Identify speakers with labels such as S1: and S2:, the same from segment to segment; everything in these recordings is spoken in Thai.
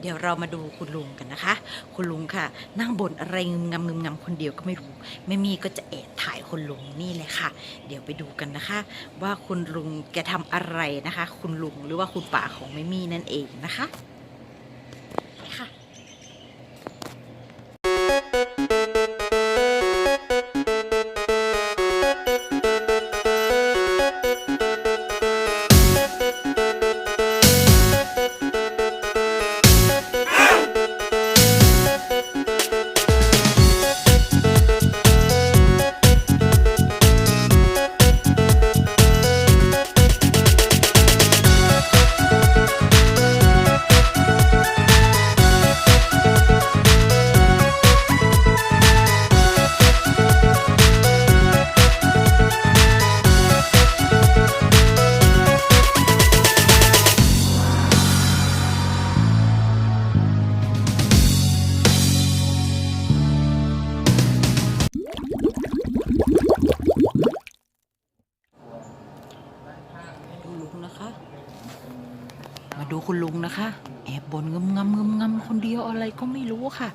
S1: เดี๋ยวเรามาดูคุณลุงกันนะคะ คุณลุงค่ะ นั่งบ่นอะไรงึมงำงึมงำคนเดียวก็ไม่รู้แม่มีก็จะแอบถ่ายคุณลุงนี่เลยค่ะ เดี๋ยวไปดูกันนะคะ ว่าคุณลุงแกทำอะไรนะคะ คุณลุงหรือว่าคุณป่าของแม่มีนั่นเองนะคะ นะคะ แอบบนงึมงำงึมงำคนเดียวอะไรก็ไม่รู้ค่ะ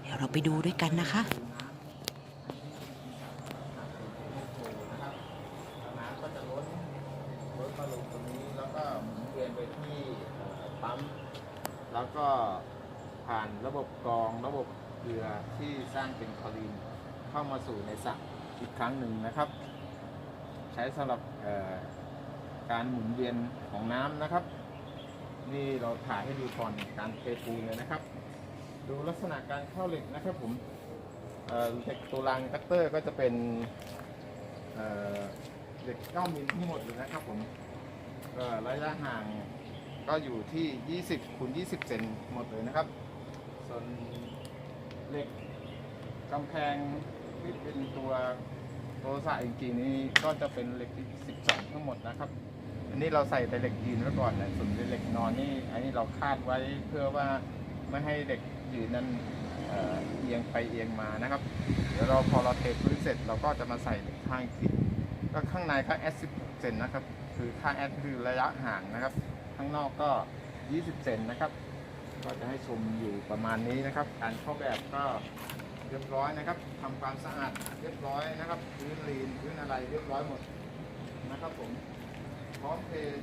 S1: เดี๋ยวเราไปดูด้วยกันนะคะ
S2: น้ำก็จะล้นล้นมาลงตรงนี้แล้วก็หมุนไปที่ปั๊มแล้วก็ผ่านระบบกรองระบบเกลือที่สร้างเป็นคลอรีนเข้ามาสู่ในสระอีกครั้งหนึ่งนะครับ ใช้สำหรับการหมุนเวียนของน้ำนะครับ นี่เราถ่ายให้ดูก่อนการเทปูนเลยนะครับ ดูลักษณะการเข้าเหล็กนะครับผมเหล็กตัวรางคัตเตอร์ก็จะเป็นเอ่อเหล็ก9มิลทั้งหมดเลยนะครับผมระยะห่างก็อยู่ที่ 20คูณ20 เซนหมดเลยนะครับ ส่วนเหล็กกำแพงที่เป็นตัวตัวสระจริงๆนี่ก็จะเป็นเหล็กที่12 ทั้งหมดนะครับ นนี้เราใส่แต่เหล็กยืนไว้ก่อนนะส่วนเหล็กนอนนี่ อันนี้เราคาดไว้เพื่อว่าไม่ให้เหล็กยืนนั้นเอียงไปเอียงมานะครับ เดี๋ยวเราพอเราเทพื้นเสร็จเราก็จะมาใส่เหล็กข้างอีกทีก็ข้างในก็แอด10เซนนะครับ คือข้าแอดคือระยะห่างนะครับ ข้างนอกก็ 20 เซนนะครับ ก็จะให้ชมอยู่ประมาณนี้นะครับ การเข้าแบบก็เรียบร้อยนะครับทำความสะอาดเรียบร้อยนะครับ พื้นลีนพื้นอะไรเรียบร้อยหมดนะครับผม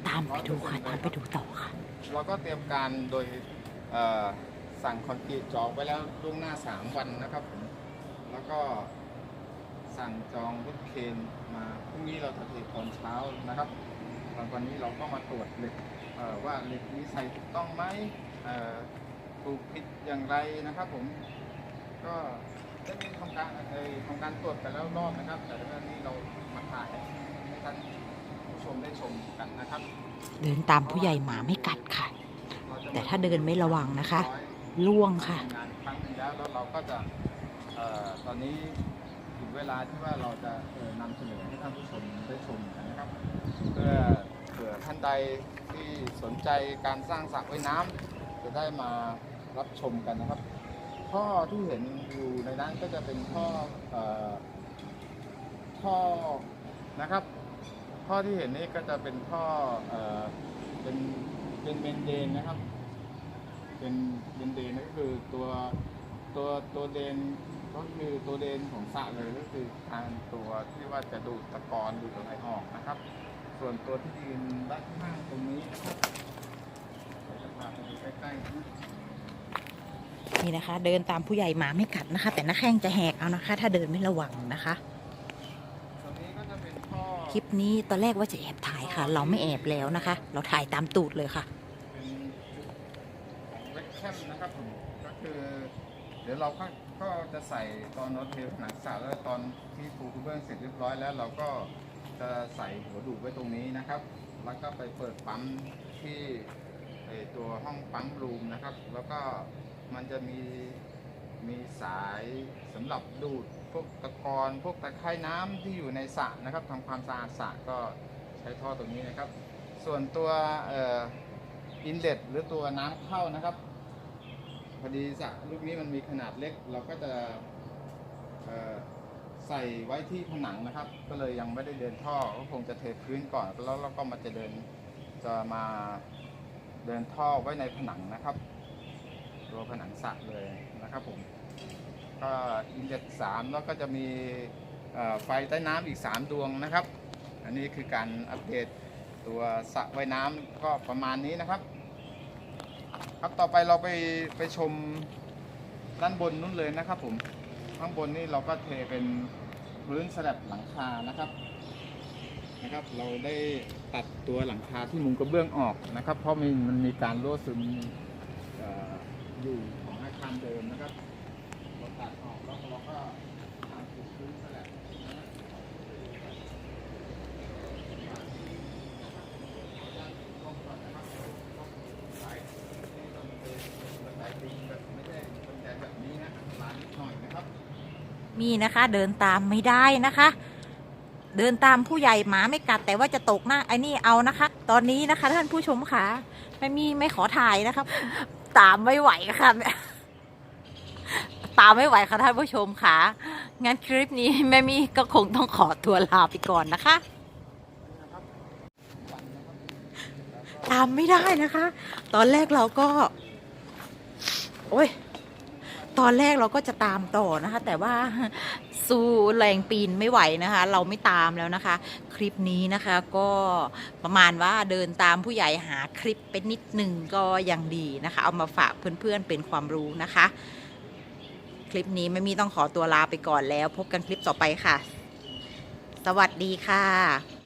S1: ตามไปดูค่ะ
S2: 100%
S1: ตามไปดูต่อค่ะ
S2: เราก็เตรียมการโดยเอ่อสั่งคอนกรีตจองไว้แล้วล่วงหน้า 3 วันนะครับผมแล้วก็สั่งจองรถเคนมาพรุ่งนี้เราจะเทตอนเช้านะครับแล้ววันนี้เราก็มาตรวจเหล็กเอ่อว่าเหล็กนี้ใส่ถูกต้องไหมเอ่อถูกผิดอย่างไรนะครับผมก็ได้มีทำการเอ่อทำการตรวจไปแล้วรอบนะครับแต่วันนี้เรามาถ่ายให้ท่านผู้ ชมได้ชมกันนะครับ
S1: เดินตามผู้ใหญ่หมาไม่กัดค่ะ แต่ถ้าเดินไม่ระวังนะคะ ล่วงค่ะ
S2: ทำงานครั้งหนึงแล้วแล้วเราก็จะเอ่อตอนนี้ถึงเวลาที่ว่าเราจะเอ่อนำเสนอให้ท่านผู้ชมได้ชมกันนะครับ เพื่อเผื่อท่านใดที่สนใจการสร้างสระว่ายน้ำจะได้มารับชมกันนะครับท่อที่เห็นอยู่ในนั้นก็จะเป็นท่อเอ่อท่อนะครับ ท่อที่เห็นนี่ก็จะเป็นท่อเอ่อเป็นเป็นเมนเดนนะครับ เป็นเดนเดนก็คือตัวตัวตัวเดนก็คือตัวเดนของสระเลยก็คือทางตัวที่ว่าจะดูดตะกอนดูดอะไรออกนะครับ ส่วนตัวที่ยืนด้านข้างตรงนี้นะครับเราจะพาไปดูใกล้ๆนะ
S1: นี่นะคะ เดินตามผู้ใหญ่หมาไม่กัดนะคะ แต่หน้าแข้งจะแหกเอานะคะ ถ้าเดินไม่ระวังนะคะ
S2: ส่วนนี้ก็จะเป็นท่อ
S1: ค ลิปนี้ตอนแรกว่าจะแอบถ่ายค่ะ เราไม่แอบแล้วนะคะ เราถ่ายตามตูดเลยค่ะ
S2: เป็นของเวกแคมนะครับผมก็คือ เดี๋ยวเราก็ก็จะใส่ตอนเราเทผนังสระแล้วตอนที่ปูกระเบื้องเสร็จเรียบร้อยแล้ว เราก็จะใส่หัวดูดไว้ตรงนี้นะครับ แล้วก็ไปเปิดปั๊มที่ไอ้ตัวห้องปั๊มรูมนะครับ แล้วก็มันจะมี มีสายสำหรับดูดพวกตะกอนพวกตะไคร่น้ำที่อยู่ในสระนะครับทำความสะอาดสระก็ใช้ท่อตรงนี้นะครับ ส่วนตัวอินเล็ตหรือตัวน้ำเข้านะครับพอดีสระลูกนี้มันมีขนาดเล็ก เราก็จะใส่ไว้ที่ผนังนะครับ ก็เลยยังไม่ได้เดินท่อก็คงจะเทพื้นก่อนแล้วเราก็มาจะเดินจะมาเดินท่อไว้ในผนังนะครับ ตัวผนังสระเลยนะครับผม ก็อินเด็กสามแล้วก็จะมีไฟใต้น้ำอีก 3 ดวงนะครับ อันนี้คือการอัปเดตตัวสระว่ายน้ำก็ประมาณนี้นะครับ ครับต่อไปเราไปไปชมด้านบนนู้นเลยนะครับผม ข้างบนนี่เราก็เทเป็นพื้นสลับหลังคานะครับนะครับ เราได้ตัดตัวหลังคาที่มุงกระเบื้องออกนะครับ เพราะมันมีการรั่วซึม อยู่ของอาคารเดิมนะครับเราตัดออกแล้วเราก็ทำป็นพื้นสลับนะครับสายนี่ต้องเป็นสายปิงแบบไม่ใช่เป็นแต่แบบนี้นะลานนิดหน่อยนะครับ
S1: มีนะคะ เดินตามไม่ได้นะคะ เดินตามผู้ใหญ่หมาไม่กัดแต่ว่าจะตกหน้าไอ้นี่เอานะคะ ตอนนี้นะคะท่านผู้ชมค่ะไม่มีไม่ขอถ่ายนะครับ ตามไม่ไหวค่ะตามไม่ไหวค่ะท่านผู้ชมค่ะงั้นคลิปนี้แม่มี่ก็คงต้องขอตัวลาไปก่อนนะคะ ตามไม่ได้นะคะ ตอนแรกเราก็ โอ้ยตอนแรกเราก็จะตามต่อนะคะ แต่ว่า สู้แรงปีนไม่ไหวนะคะ เราไม่ตามแล้วนะคะ คลิปนี้นะคะก็ประมาณว่าเดินตามผู้ใหญ่หาคลิปเป็นนิดหนึ่งก็ยังดีนะคะ เอามาฝากเพื่อนๆเป็นความรู้นะคะ คลิปนี้ไม่มีต้องขอตัวลาไปก่อนแล้ว พบกันคลิปต่อไปค่ะ สวัสดีค่ะ